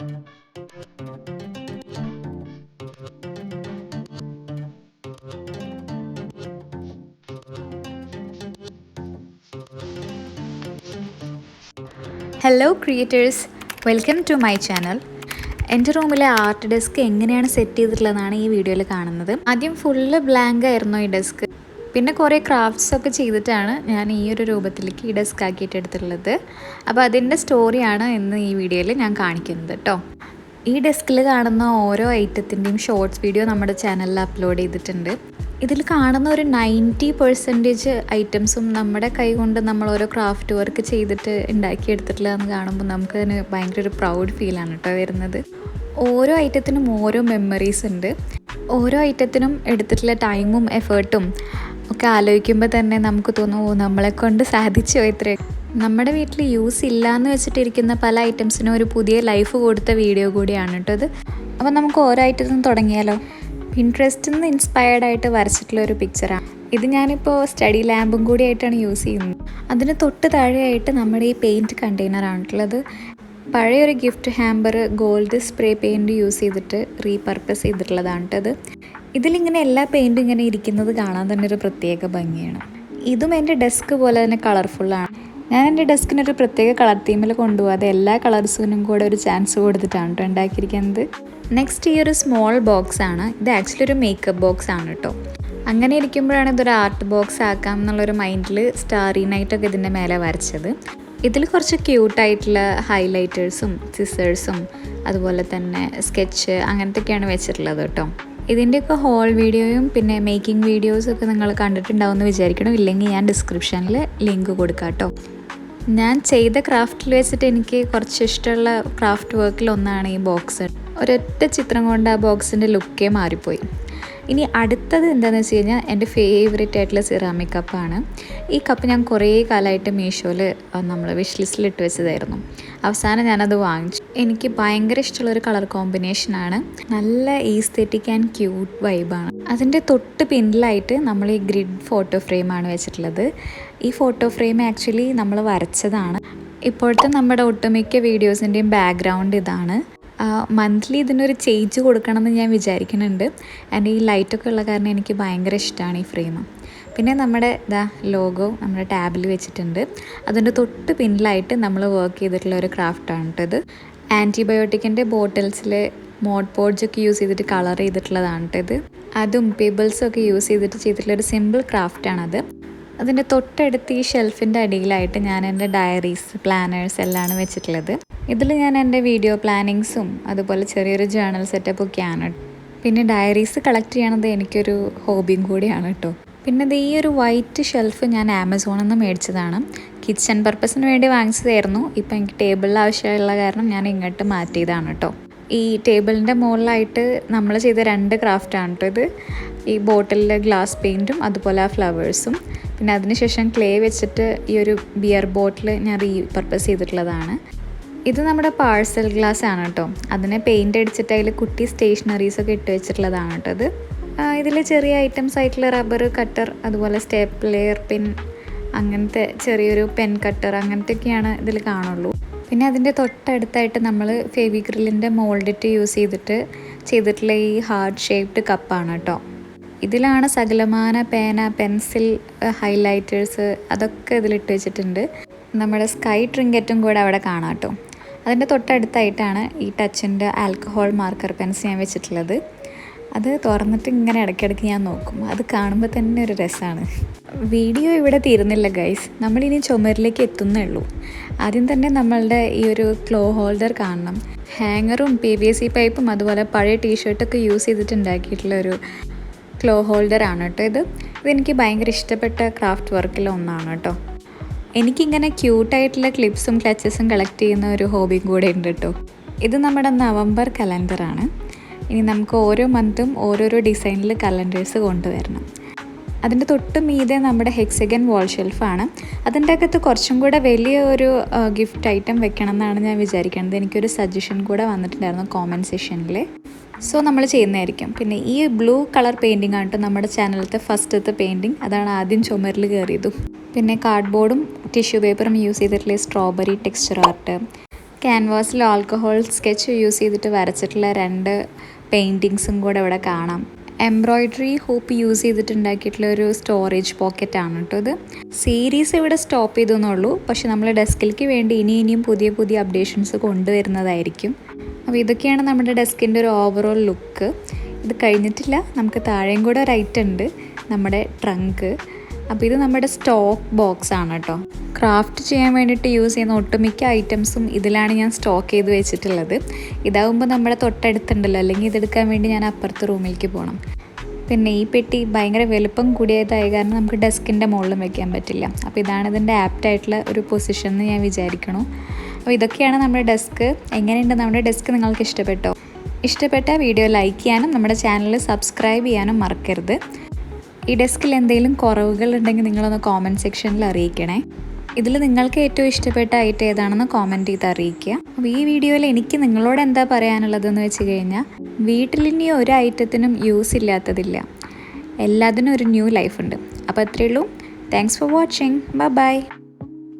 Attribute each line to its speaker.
Speaker 1: Hello creators welcome to my channel എന്റെ റൂമിലെ art desk എങ്ങനെയാണ് സെറ്റ് ചെയ്തിട്ടുള്ളതെന്നാണ് ഈ വീഡിയോയിൽ കാണുന്നത്. ആദ്യം ഫുള്ള് ബ്ലാങ്ക് ആയിരുന്നു ഈ ഡെസ്ക് പിന്നെ കുറേ ക്രാഫ്റ്റ്സ് ഒക്കെ ചെയ്തിട്ടാണ് ഞാൻ ഈ ഒരു രൂപത്തിലേക്ക് ഈ ഡെസ്ക് ആക്കിയിട്ട് എടുത്തിട്ടുള്ളത്. അപ്പോൾ അതിന്റെ സ്റ്റോറിയാണ് ഇന്ന് ഈ വീഡിയോയിൽ ഞാൻ കാണിക്കുന്നത് കേട്ടോ ഈ ഡെസ്കിൽ കാണുന്ന ഓരോ ഐറ്റത്തിന്റെയും ഷോർട്സ് വീഡിയോ നമ്മുടെ ചാനലിൽ അപ്ലോഡ് ചെയ്തിട്ടുണ്ട്. ഇതിൽ കാണുന്ന ഒരു നയന്റി പെർസെന്റേജ് ഐറ്റംസും നമ്മുടെ കൈകൊണ്ട് നമ്മൾ ഓരോ ക്രാഫ്റ്റ് വർക്ക് ചെയ്തിട്ട് ഉണ്ടാക്കിയെടുത്തിട്ടില്ല എന്ന് കാണുമ്പോൾ നമുക്ക് തന്നെ ഭയങ്കര ഒരു പ്രൗഡ് ഫീലാണ് കേട്ടോ വരുന്നത്. ഓരോ ഐറ്റത്തിനും ഓരോ മെമ്മറീസ് ഉണ്ട്. ഓരോ ഐറ്റത്തിനും എടുത്തിട്ടുള്ള ടൈമും എഫേർട്ടും ഒക്കെ ആലോചിക്കുമ്പോൾ തന്നെ നമുക്ക് തോന്നും ഓ നമ്മളെ കൊണ്ട് സാധിച്ചോ ഇത്രയും. നമ്മുടെ വീട്ടിൽ യൂസ് ഇല്ല എന്ന് വെച്ചിട്ടിരിക്കുന്ന പല ഐറ്റംസിനും ഒരു പുതിയ ലൈഫ് കൊടുത്ത വീഡിയോ കൂടിയാണ് കേട്ടോ ഇത്. അപ്പോൾ നമുക്ക് ഓരോ നിന്ന് തുടങ്ങിയാലോ? പിൻട്രസ്റ്റിൽ നിന്ന് ഇൻസ്പയർഡ് ആയിട്ട് വരച്ചിട്ടുള്ള ഒരു പിക്ചറാണ് ഇത് ഞാനിപ്പോൾ സ്റ്റഡി ലാമ്പും കൂടി ആയിട്ടാണ് യൂസ് ചെയ്യുന്നത്. അതിന് തൊട്ട് താഴെയായിട്ട് നമ്മുടെ ഈ പെയിന്റ് കണ്ടെയ്നറാണുള്ളത് പഴയൊരു gift hamper gold spray paint use ചെയ്തിട്ട് റീപർപ്പസ് ചെയ്തിട്ടുള്ളതാണ് കേട്ടത് ഇതിലിങ്ങനെ എല്ലാ പെയിന്റും ഇങ്ങനെ ഇരിക്കുന്നത് കാണാൻ തന്നെ ഒരു പ്രത്യേക ഭംഗിയാണ്. ഇതും എന്റെ ഡെസ്ക് പോലെ തന്നെ കളർഫുള്ളാണ് ഞാൻ എന്റെ ഡെസ്കിനൊരു പ്രത്യേക കളർ തീമിൽ കൊണ്ടുപോകാതെ എല്ലാ കളർസിനും കൂടെ ഒരു ചാൻസ് കൊടുത്തിട്ടാണ് കേട്ടോ ഉണ്ടാക്കിയിരിക്കുന്നത്. നെക്സ്റ്റ് ഈ ഒരു സ്മോൾ ബോക്സ് ആണ്. ഇത് ആക്ച്വലി ഒരു മേക്കപ്പ് ബോക്സ് ആണ് കേട്ടോ അങ്ങനെ ഇരിക്കുമ്പോഴാണ് ഇതൊരു ആർട്ട് ബോക്സ് ആക്കാം എന്നുള്ളൊരു മൈൻഡിൽ സ്റ്റാറി നൈറ്റൊക്കെ ഇതിന്റെ മേലെ വരച്ചത്. ഇതിൽ കുറച്ച് ക്യൂട്ടായിട്ടുള്ള ഹൈലൈറ്റേഴ്സും സിസേഴ്സും അതുപോലെ തന്നെ സ്കെച്ച് അങ്ങനത്തെയൊക്കെയാണ് വെച്ചിട്ടുള്ളത് കേട്ടോ ഇതിന്റെയൊക്കെ ഹോൾ വീഡിയോയും പിന്നെ മേക്കിംഗ് വീഡിയോസും ഒക്കെ നിങ്ങൾ കണ്ടിട്ടുണ്ടാവുമെന്ന് വിചാരിക്കണം. ഇല്ലെങ്കിൽ ഞാൻ ഡിസ്ക്രിപ്ഷനിൽ ലിങ്ക് കൊടുക്കാം കേട്ടോ ഞാൻ ചെയ്ത ക്രാഫ്റ്റിൽ വെച്ചിട്ട് എനിക്ക് കുറച്ച് ഇഷ്ടമുള്ള ക്രാഫ്റ്റ് വർക്കിൽ ഒന്നാണ് ഈ ബോക്സ് ഒരൊറ്റ ചിത്രം കൊണ്ട് ആ ബോക്സിന്റെ ലുക്കേ മാറിപ്പോയി. ഇനി അടുത്തത് എന്താണെന്ന് വെച്ച് കഴിഞ്ഞാൽ എന്റെ ഫേവറേറ്റ് ആയിട്ടുള്ള സിറാമിക് കപ്പാണ് ഈ കപ്പ് ഞാൻ കുറേ കാലമായിട്ട് മീഷോയിൽ നമ്മൾ വിഷ് ലിസ്റ്റിൽ ഇട്ട് വെച്ചതായിരുന്നു. അവസാനം ഞാനത് വാങ്ങിച്ചു. എനിക്ക് ഭയങ്കര ഇഷ്ടമുള്ള ഒരു കളർ കോമ്പിനേഷനാണ് നല്ല ഈസ്തെറ്റിക് ആൻഡ് ക്യൂട്ട് വൈബാണ് അതിന്റെ തൊട്ട് പിന്നിലായിട്ട് നമ്മൾ ഈ ഗ്രിഡ് ഫോട്ടോ ഫ്രെയിമാണ് വെച്ചിട്ടുള്ളത്. ഈ ഫോട്ടോ ഫ്രെയിം ആക്ച്വലി നമ്മൾ വരച്ചതാണ്. ഇപ്പോഴത്തെ നമ്മുടെ ഒട്ടുമിക്ക വീഡിയോസിന്റെയും ബാക്ക്ഗ്രൗണ്ട് ഇതാണ്. മന്ത്ലി ഇതിനൊരു ചേഞ്ച് കൊടുക്കണമെന്ന് ഞാൻ വിചാരിക്കുന്നുണ്ട്. ആൻഡ് ഈ ലൈറ്റൊക്കെ ഉള്ള കാരണം എനിക്ക് ഭയങ്കര ഇഷ്ടമാണ് ഈ ഫ്രെയിം പിന്നെ നമ്മുടെ ഇതാ ലോഗോ നമ്മുടെ ടാബിൽ വെച്ചിട്ടുണ്ട്. അതിന്റെ തൊട്ട് പിന്നിലായിട്ട് നമ്മൾ വർക്ക് ചെയ്തിട്ടുള്ള ഒരു ക്രാഫ്റ്റാണ് കേട്ടത് ആന്റിബയോട്ടിക്കിന്റെ ബോട്ടിൽസിൽ മോഡ് പോഡ്സ് ഒക്കെ യൂസ് ചെയ്തിട്ട് കളർ ചെയ്തിട്ടുള്ളതാണ് കേട്ടത് അതും പീബിൾസൊക്കെ ഒക്കെ യൂസ് ചെയ്തിട്ട് ചെയ്തിട്ടുള്ള ഒരു സിമ്പിൾ ക്രാഫ്റ്റാണത് അതിന്റെ തൊട്ടടുത്ത് ഈ ഷെൽഫിന്റെ അടിയിലായിട്ട് ഞാൻ എന്റെ ഡയറീസ് പ്ലാനേഴ്സ് എല്ലാമാണ് വെച്ചിട്ടുള്ളത്. ഇതിൽ ഞാൻ എന്റെ വീഡിയോ പ്ലാനിങ്സും അതുപോലെ ചെറിയൊരു ജേണൽ സെറ്റപ്പ് ഒക്കെയാണ് പിന്നെ ഡയറീസ് കളക്ട് ചെയ്യണത് എനിക്കൊരു ഹോബിയും കൂടിയാണ് കേട്ടോ. പിന്നെ ഇത് ഈ ഒരു വൈറ്റ് ഷെൽഫ് ഞാൻ ആമസോണിൽ നിന്ന് മേടിച്ചതാണ്. കിച്ചൺ പർപ്പസിന് വേണ്ടി വാങ്ങിച്ചതായിരുന്നു. ഇപ്പം എനിക്ക് ടേബിളിൽ ആവശ്യമുള്ള കാരണം ഞാൻ ഇങ്ങോട്ട് മാറ്റിയതാണ് കേട്ടോ. ഈ ടേബിളിന്റെ മുകളിലായിട്ട് നമ്മൾ ചെയ്ത രണ്ട് ക്രാഫ്റ്റാണ് കേട്ടോ ഇത്. ഈ ബോട്ടിലെ ഗ്ലാസ് പെയിന്റും അതുപോലെ ആ ഫ്ലവേഴ്സും. പിന്നെ അതിനുശേഷം ക്ലേ വെച്ചിട്ട് ഈ ഒരു ബിയർ ബോട്ടിൽ ഞാൻ റീ പർപ്പസ് ചെയ്തിട്ടുള്ളതാണ്. ഇത് നമ്മുടെ പാഴ്സൽ ഗ്ലാസ് ആണ് കേട്ടോ. അതിനെ പെയിന്റ് അടിച്ചിട്ട് അതിൽ കുട്ടി സ്റ്റേഷനറീസൊക്കെ ഇട്ട് വെച്ചിട്ടുള്ളതാണ് കേട്ടോ ഇത്. ഇതിൽ ചെറിയ ഐറ്റംസ് ആയിട്ടുള്ള റബ്ബർ കട്ടർ അതുപോലെ സ്റ്റേപ്ലെയർ പിൻ അങ്ങനത്തെ ചെറിയൊരു പെൻ കട്ടർ അങ്ങനത്തെയൊക്കെയാണ് ഇതിൽ കാണുള്ളൂ. പിന്നെ അതിന്റെ തൊട്ടടുത്തായിട്ട് നമ്മൾ ഫെവിഗ്രില്ലിന്റെ മോൾഡിറ്റ് യൂസ് ചെയ്തിട്ട് ചെയ്തിട്ടുള്ള ഈ ഹാർഡ് ഷേപ്ഡ് കപ്പാണ് കേട്ടോ. ഇതിലാണ് സകലമാന പേന പെൻസിൽ ഹൈലൈറ്റേഴ്സ് അതൊക്കെ ഇതിലിട്ട് വെച്ചിട്ടുണ്ട്. നമ്മുടെ സ്കൈ ട്രിങ്കറ്റും കൂടെ അവിടെ കാണാം കേട്ടോ. അതിന്റെ തൊട്ടടുത്തായിട്ടാണ് ഈ ടച്ചിന്റെ ആൽക്കഹോൾ മാർക്കർ പെൻസ് ഞാൻ വെച്ചിട്ടുള്ളത്. അത് തുറന്നിട്ട് ഇങ്ങനെ ഇടയ്ക്കിടയ്ക്ക് ഞാൻ നോക്കും. അത് കാണുമ്പോൾ തന്നെ ഒരു രസമാണ് വീഡിയോ ഇവിടെ തീരുന്നില്ല ഗൈസ് നമ്മളിനി ചുമരിലേക്ക് എത്തുന്നേ ഉള്ളൂ. ആദ്യം തന്നെ നമ്മളുടെ ഈ ഒരു ക്ലോ ഹോൾഡർ കാണണം. ഹാങ്ങറും പി വി എസ് സി പൈപ്പും അതുപോലെ പഴയ ടീഷർട്ടൊക്കെ യൂസ് ചെയ്തിട്ട് ഉണ്ടാക്കിയിട്ടുള്ള ഒരു ക്ലോ ഹോൾഡർ ആണ് കേട്ടോ ഇത്. ഇതെനിക്ക് ഭയങ്കര ഇഷ്ടപ്പെട്ട ക്രാഫ്റ്റ് വർക്കിലൊന്നാണ് കേട്ടോ. എനിക്കിങ്ങനെ ക്യൂട്ടായിട്ടുള്ള ക്ലിപ്സും ക്ലച്ചസും കളക്ട് ചെയ്യുന്ന ഒരു ഹോബിയും കൂടെ ഉണ്ട് കേട്ടോ. ഇത് നമ്മുടെ നവംബർ കലണ്ടറാണ്. ഇനി നമുക്ക് ഓരോ മന്തും ഓരോരോ ഡിസൈനിൽ കലണ്ടേഴ്സ് കൊണ്ടുവരണം. അതിന്റെ തൊട്ട് മീതെ നമ്മുടെ ഹെക്സഗൻ വാൾ ഷെൽഫാണ് അതിന്റെ അകത്ത് കുറച്ചും കൂടെ വലിയ ഒരു ഗിഫ്റ്റ് ഐറ്റം വെക്കണം എന്നാണ് ഞാൻ വിചാരിക്കുന്നത്. എനിക്കൊരു സജഷൻ കൂടെ വന്നിട്ടുണ്ടായിരുന്നു കോമന്റ് സെഷനിൽ സോ നമ്മൾ ചെയ്യുന്നതായിരിക്കും. പിന്നെ ഈ ബ്ലൂ കളർ പെയിന്റിംഗ് ആണ് കേട്ടോ നമ്മുടെ ചാനലത്തെ ഫസ്റ്റത്തെ പെയിന്റിങ് അതാണ് ആദ്യം ചുമരിൽ കയറിയതും പിന്നെ കാർഡ്ബോർഡും ടിഷ്യൂ പേപ്പറും യൂസ് ചെയ്തിട്ടുള്ള സ്ട്രോബെറി ടെക്സ്ചർ ആർട്ട് ക്യാൻവാസിൽ ആൽക്കഹോൾ സ്കെച്ച് യൂസ് ചെയ്തിട്ട് വരച്ചിട്ടുള്ള രണ്ട് പെയിന്റിങ്സും കൂടെ ഇവിടെ കാണാം. എംബ്രോയ്ഡറി ഹൂപ്പ് യൂസ് ചെയ്തിട്ടുണ്ടാക്കിയിട്ടുള്ള ഒരു സ്റ്റോറേജ് പോക്കറ്റാണ് കേട്ടോ ഇത്. സീരീസ് ഇവിടെ സ്റ്റോപ്പ് ചെയ്തു എന്നുള്ളൂ. പക്ഷെ നമ്മൾ ഡെസ്കിലേക്ക് വേണ്ടി ഇനി ഇനിയും പുതിയ പുതിയ അപ്ഡേഷൻസ് കൊണ്ടുവരുന്നതായിരിക്കും. അപ്പോൾ ഇതൊക്കെയാണ് നമ്മുടെ ഡെസ്കിന്റെ ഒരു ഓവറോൾ ലുക്ക് ഇത് കഴിഞ്ഞിട്ടില്ല. നമുക്ക് താഴെയും കൂടെ ഒരു ഐറ്റം ഉണ്ട്. നമ്മുടെ ട്രങ്ക് അപ്പോൾ ഇത് നമ്മുടെ സ്റ്റോക്ക് ബോക്സ് ആണ് കേട്ടോ. ക്രാഫ്റ്റ് ചെയ്യാൻ വേണ്ടിയിട്ട് യൂസ് ചെയ്യുന്ന ഒട്ടുമിക്ക ഐറ്റംസും ഇതിലാണ് ഞാൻ സ്റ്റോക്ക് ചെയ്ത് വെച്ചിട്ടുള്ളത്. ഇതാകുമ്പോൾ നമ്മുടെ തൊട്ടടുത്തുണ്ടല്ലോ അല്ലെങ്കിൽ ഇതെടുക്കാൻ വേണ്ടി ഞാൻ അപ്പുറത്തെ റൂമിലേക്ക് പോകണം പിന്നെ ഈ പെട്ടി ഭയങ്കര വലുപ്പം കൂടിയതായ കാരണം നമുക്ക് ഡെസ്കിന്റെ മുകളിലും വെക്കാൻ പറ്റില്ല. അപ്പോൾ ഇതാണ് ഇതിന്റെ ആപ്റ്റായിട്ടുള്ള ഒരു പൊസിഷൻ എന്ന് ഞാൻ വിചാരിക്കണു. അപ്പോൾ ഇതൊക്കെയാണ് നമ്മുടെ ഡെസ്ക്. എങ്ങനെയുണ്ട് നമ്മുടെ ഡെസ്ക് നിങ്ങൾക്ക് ഇഷ്ടപ്പെട്ടോ? ഇഷ്ടപ്പെട്ട വീഡിയോ ലൈക്ക് ചെയ്യാനും നമ്മുടെ ചാനൽ സബ്സ്ക്രൈബ് ചെയ്യാനും മറക്കരുത്. ഈ ഡെസ്കിൽ എന്തെങ്കിലും കുറവുകൾ ഉണ്ടെങ്കിൽ നിങ്ങളൊന്ന് കോമന്റ് സെക്ഷനിൽ അറിയിക്കണേ. ഇതിൽ നിങ്ങൾക്ക് ഏറ്റവും ഇഷ്ടപ്പെട്ട ഐറ്റം ഏതാണെന്ന് കോമന്റ് ചെയ്ത് അറിയിക്കുക. അപ്പോൾ ഈ വീഡിയോയിൽ എനിക്ക് നിങ്ങളോട് എന്താ പറയാനുള്ളതെന്ന് വെച്ച് കഴിഞ്ഞാൽ വീട്ടിൽ ഇനി ഒരു ഐറ്റത്തിനും യൂസ് ഇല്ലാത്തതില്ല. എല്ലാത്തിനും ഒരു ന്യൂ ലൈഫ് ഉണ്ട്. അപ്പോൾ അത്രയേ ഉള്ളൂ. Thanks for watching bye bye